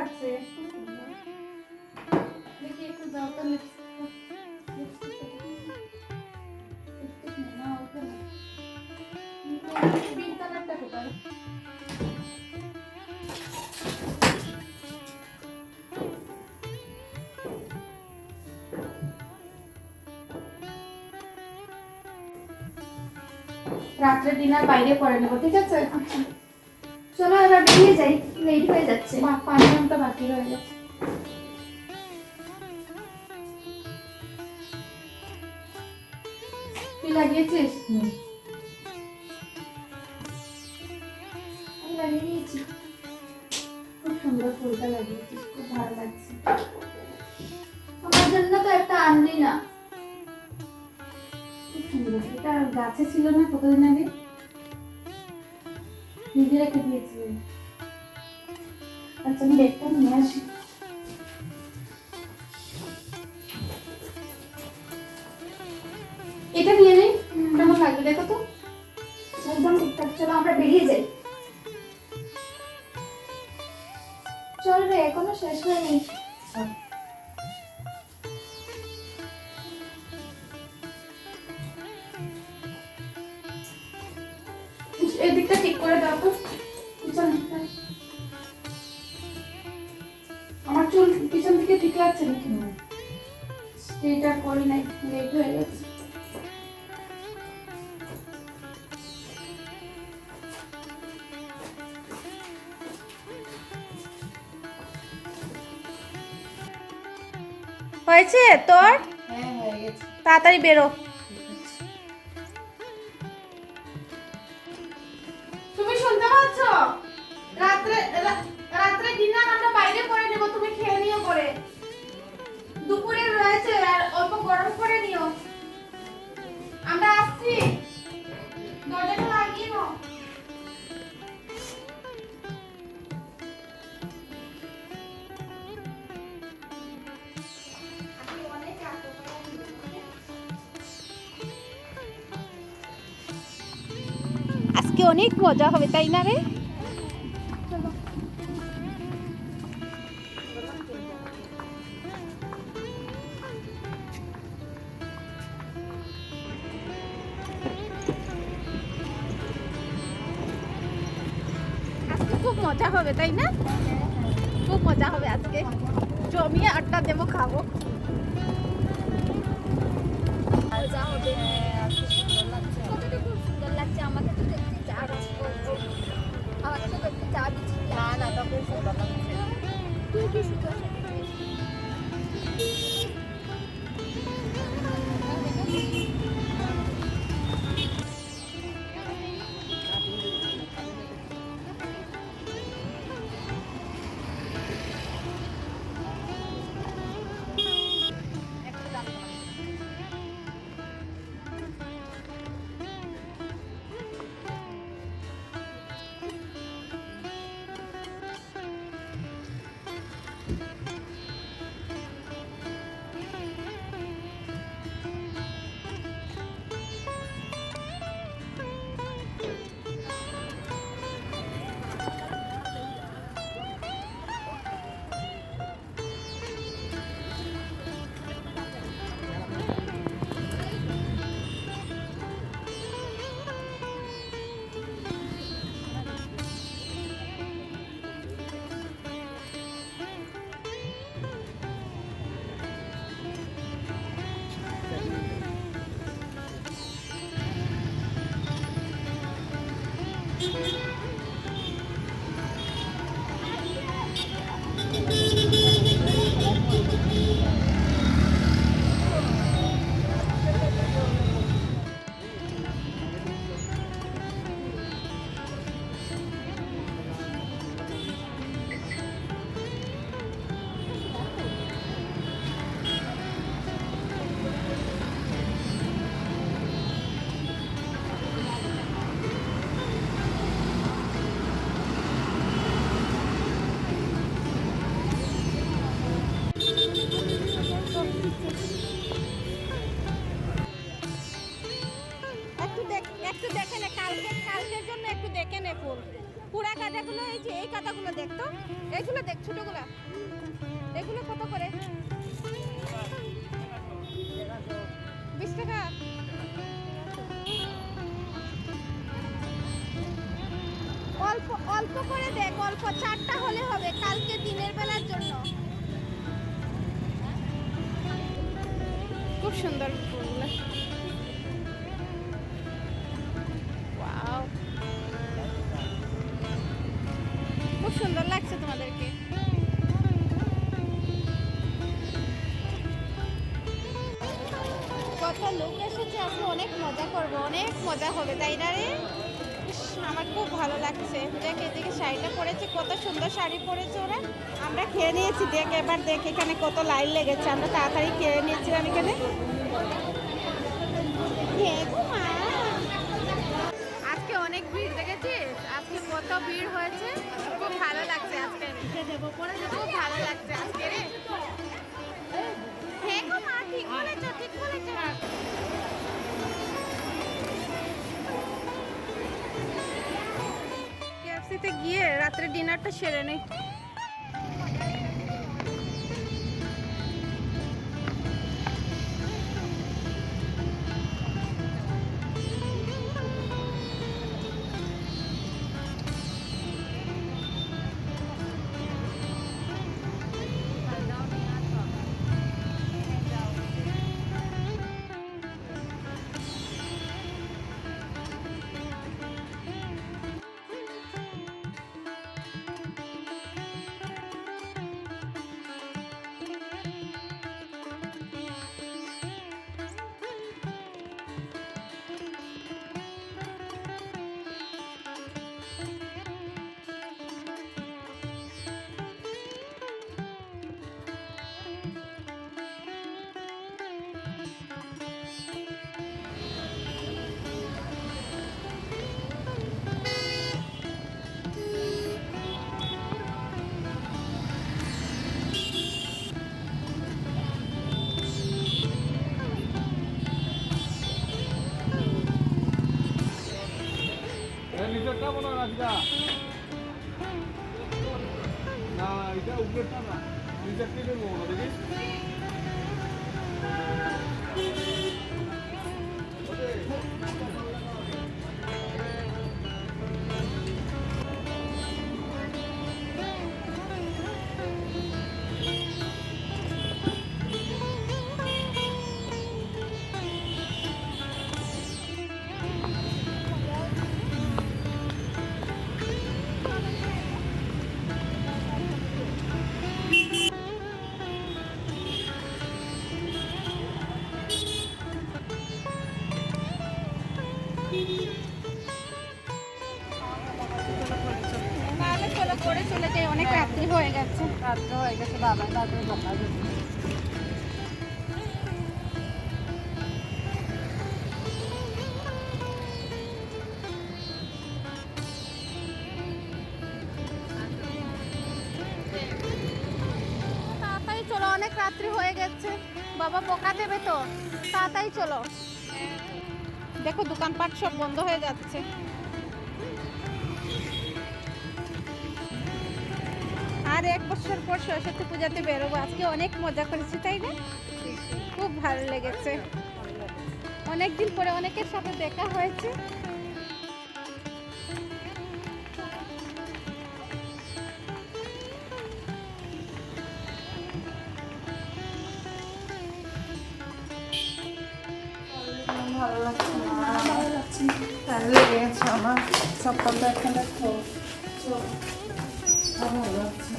লাগছে। দেখি একটু দাও রাত্রে ডিনার বাইরে করে নেব, ঠিক আছে? চলো এবার বেরিয়ে যাই। লেট হয়ে যাচ্ছে। পাঁচ ঘণ্টা বাকি রয়ে গেছে। তুই লাগিয়েছিস? আমি লাগিয়ে দিয়েছি। খুব সুন্দর ফুলটা লাগিয়েছিস খুব ভালো লাগছে। আমার জন্য তো একটা আনলি না। খুব সুন্দর। এটা গাছে ছিল না কতদিন আগে? নিজে রেখে দিয়েছিল আচ্ছা আমি ডেটটা নিয়ে আসি। এটা নিয়ে নেই? কেমন লাগবে চলো, আমরা বেরিয়ে যাই। চল রে, এখনও শেষ হয়নি। এই দিকটা ঠিক করে দাও পিছন ঠিক লাগছে নাকি? এটা করি নাই লেট হয়ে গেছে। হয়েছে তোর? হ্যাঁ তাড়াতাড়ি বেরো। আজকে অনেক মজা হবে, তাই না রে? খুব মজা হবে, তাই না? খুব মজা হবে আজকে। জমিয়ে আড্ডা দেবো, খাব। মজা হবে। না না লাগছে তুই কি সুন্দর সেজেছিস গাঁদাগুলো অল্প অল্প করে দেখ অল্প চারটা হলে হবে কালকে দিনের বেলার জন্য। খুব সুন্দর ফুলগুলো খুব সুন্দর লাগছে তোমাদেরকে। কত লোক এসেছে আজকে অনেক মজা করব অনেক মজা হবে তাই না রে? আমার খুব ভালো লাগছে। দেখে এদিকে শাড়িটা পরেছে কত সুন্দর শাড়ি পরেছে ওরা। আমরা খেয়ে নিয়েছি দেখে এবার দেখে এখানে কত লাইন লেগেছে। আমরা তাড়াতাড়ি খেয়ে নিয়েছিলাম এখানে। আজকে অনেক ভিড় দেখেছিস? আজকে কত ভিড় হয়েছে। খুব ভালো লাগছে আজকে। খুব ভালো লাগছে। ডিনারটা সেরে নেই করে চলে যাই অনেক রাত্রি হয়ে গেছে। রাত্রে হয়ে গেছে বাবা সকাল তাড়াতাড়ি চলো অনেক রাত্রি হয়ে গেছে। বাবা বকা দেবে তো। তাড়াতাড়ি চলো। দেখো দোকানপাট সব বন্ধ হয়ে যাচ্ছে। আর এক বছর পর সরস্বতী পূজাতে বেরোবো, আজকে অনেক মজা করেছি, তাই না? খুব ভালো লেগেছে। অনেক দিন পরে অনেকের সাথে দেখা হয়েছে। ভালো লাগছে ভালো লাগছে। আমার এখানে ভালো লাগছে।